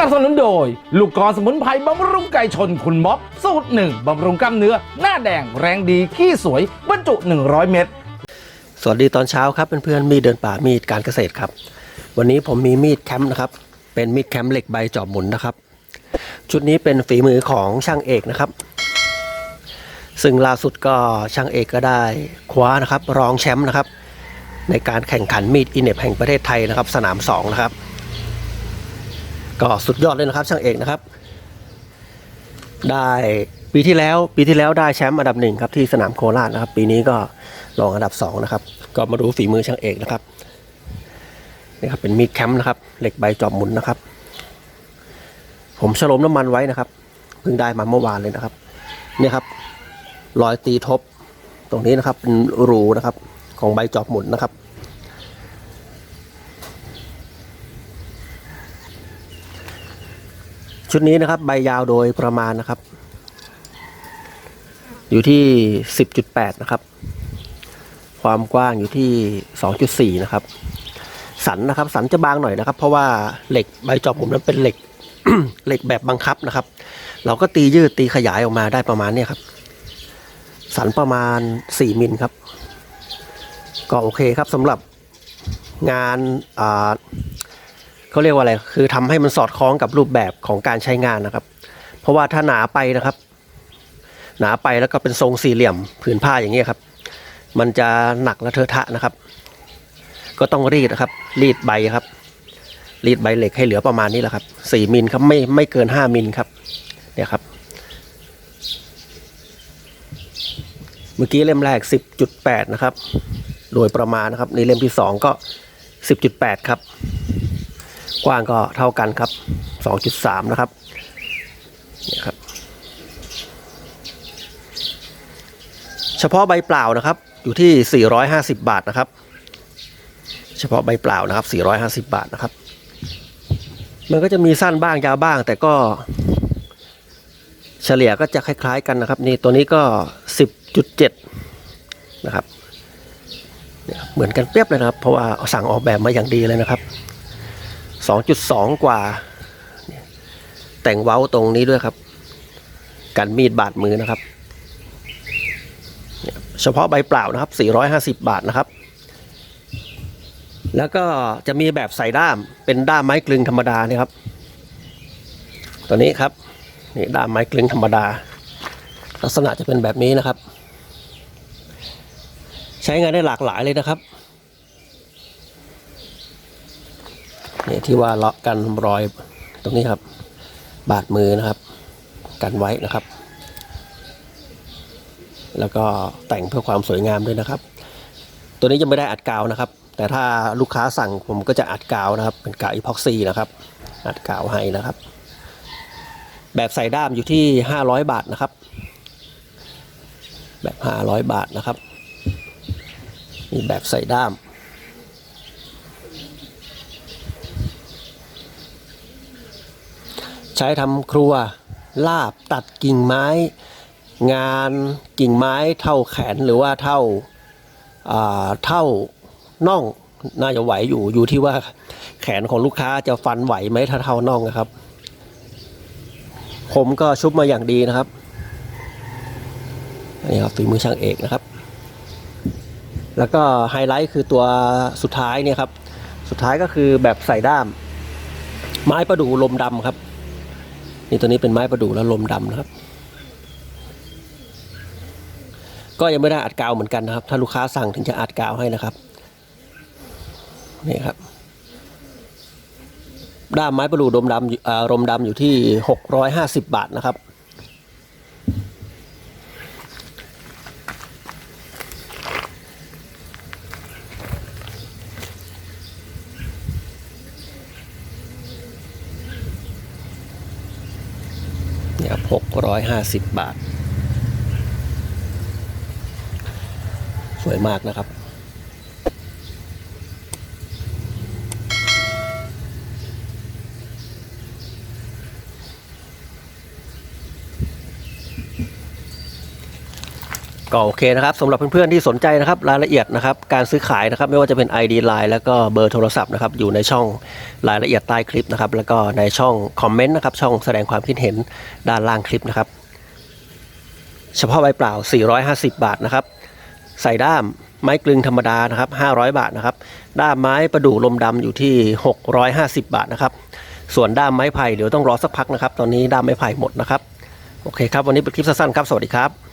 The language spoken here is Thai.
นับสนุนโดย ลูกกอสมุนไพรบำรุงไก่ชนคุณม็อบ สูตรหนึ่งบำรุงกล้ามเนื้อ หน้าแดงแรงดีขี้สวยบรรจุ 100 เม็ดสวัสดีตอนเช้าครับเพื่อนๆมีเดินป่ามีดการเกษตรครับ วันนี้ผมมีมีดแคมป์นะครับ เป็นมีดแคมป์เหล็กใบจอบหมุนนะครับ ชุดนี้เป็นฝีมือของช่างเอกนะครับ ซึ่งล่าสุดก็ช่างเอกก็ได้คว้านะครับ รองแชมป์นะครับ ในการแข่งขันมีดอินเนปแห่งประเทศไทยนะครับ สนามสองนะครับ ก็สุดยอดเลยนะครับ ช่างเอกนะครับ ได้ปีที่แล้วปีที่แล้วได้แชมป์อันดับหนึ่งครับที่สนามโคราชนะครับ ปีนี้ก็รองอันดับสองนะครับ ก็มาดูฝีมือช่างเอกนะครับนี่ครับเป็นมีดแคมป์นะครับ เหล็กใบจอบหมุนนะครับ ผมฉลมน้ำมันไว้นะครับเพิ่งได้มาเมื่อวานเลยนะครับนี่ครับรอยตีทบ ตรงนี้นะครับเป็นรูนะครับ ของใบจอบหมุนนะครับ ชุดนี้นะครับ ใบยาวโดยประมาณนะครับ อยู่ที่ 10.8 นะครับ ความกว้างอยู่ที่ 2.4 นะครับ สันนะครับ สันจะบางหน่อยนะครับ เพราะว่าเหล็กใบจอบผมนั้นเป็นเหล็กเหล็กแบบบังคับนะครับ เราก็ตียืดตีขยายออกมาได้ประมาณนี้ครับ สันประมาณ 4 มิลครับ ก็โอเคครับสำหรับงานอ่า เขาเรียกว่าอะไรคือทำให้มันสอดคล้องกับรูปแบบของการใช้งานนะครับ เพราะว่าถ้าหนาไปนะครับ หนาไปแล้วก็เป็นทรงสี่เหลี่ยมผืนผ้าอย่างเงี้ยครับ มันจะหนักและเทอะทะนะครับ ก็ต้องรีดนะครับ รีดใบครับ รีดใบเหล็กให้เหลือประมาณนี้แหละครับสี่มิลครับไม่ไม่เกินห้ามิลครับเนี่ยครับเมื่อกี้เล่มแรกสิบจุดแปดนะครับ โดยประมาณนะครับ ในเล่มที่สองก็สิบจุดแปดครับ กว้างก็เท่ากันครับ 2.3 นะครับเนี่ยครับ เฉพาะใบเปล่านะครับ อยู่ที่ 450 บาทนะครับ เฉพาะใบเปล่านะครับ 450 บาทนะครับ มันก็จะมีสั้นบ้างยาวบ้าง แต่ก็ เฉลี่ยก็จะคล้าย ๆ กันนะครับ นี่ตัวนี้ก็ 10.7 นะครับเนี่ยครับเหมือนกันเปรียบเลยนะครับ เพราะว่าสั่งออกแบบมาอย่างดีเลยนะครับ 2.2 กว่า แต่งเว้าตรงนี้ด้วยครับ กันมีดบาดมือนะครับเนี่ยเฉพาะใบเปล่านะครับ 450 บาทนะครับ แล้วก็จะมีแบบใส่ด้ามเป็นด้ามไม้กลึงธรรมดานี่ครับ ตัวนี้ครับนี่ด้ามไม้กลึงธรรมดา ลักษณะจะเป็นแบบนี้นะครับ ใช้งานได้หลากหลายเลยนะครับ นี่ที่ว่าเลาะกันรอยตรงนี้ครับ บาดมือนะครับ กันไว้นะครับ แล้วก็แต่งเพื่อความสวยงามด้วยนะครับ ตัวนี้ยังไม่ได้อัดกาวนะครับ แต่ถ้าลูกค้าสั่งผมก็จะอัดกาวนะครับ เป็นกาวอีพ็อกซี่นะครับ อัดกาวให้นะครับ แบบใส่ด้ามอยู่ที่ 500 บาทนะครับ แบบ 500 บาทนะครับมีแบบใส่ด้าม ใช้ทำครัว ลาบตัดกิ่งไม้ งานกิ่งไม้เท่าแขนหรือว่าเท่าอ่าเท่าน่องน่าจะไหวอยู่อยู่ที่ว่าแขนของลูกค้าจะฟันไหวไหมถ้าเท่าน่องนะครับ ผมก็ชุบมาอย่างดีนะครับนี่ครับฝีมือช่างเอกนะครับ แล้วก็ไฮไลท์คือตัวสุดท้ายเนี่ยครับ สุดท้ายก็คือแบบใส่ด้าม ไม้ประดู่ลมดำครับ นี่ตัวนี้เป็นไม้ประดู่แล้วลมดำนะครับ ก็ยังไม่ได้อัดกาวเหมือนกันนะครับ ถ้าลูกค้าสั่งถึงจะอัดกาวให้นะครับนี่ครับ ด้ามไม้ประดู่ลมดำอยู่อ่าลมดำอยู่ที่ 650 บาทนะครับ เนี่ยครับหกร้อยห้าสิบบาท สวยมากนะครับ ก็โอเคนะครับสำหรับเพื่อนๆที่สนใจนะครับรายละเอียดนะครับการซื้อขายนะครับไม่ว่าจะเป็น ID Line แล้วก็เบอร์โทรศัพท์นะครับอยู่ในช่องรายละเอียดใต้คลิปนะครับแล้วก็ในช่องคอมเมนต์นะครับช่องแสดงความคิดเห็นด้านล่างคลิปนะครับเฉพาะใบเปล่า 450 บาทนะครับใส่ด้ามไม้กลึงธรรมดานะครับ500 บาทนะครับด้ามไม้ประดู่ลมดำอยู่ที่ 650 บาทนะครับส่วนด้ามไม้ไผ่เดี๋ยวต้องรอสักพักนะครับ ตอนนี้ด้ามไม้ไผ่หมดนะครับโอเคครับวันนี้เป็นคลิปสั้นๆครับสวัสดีครับ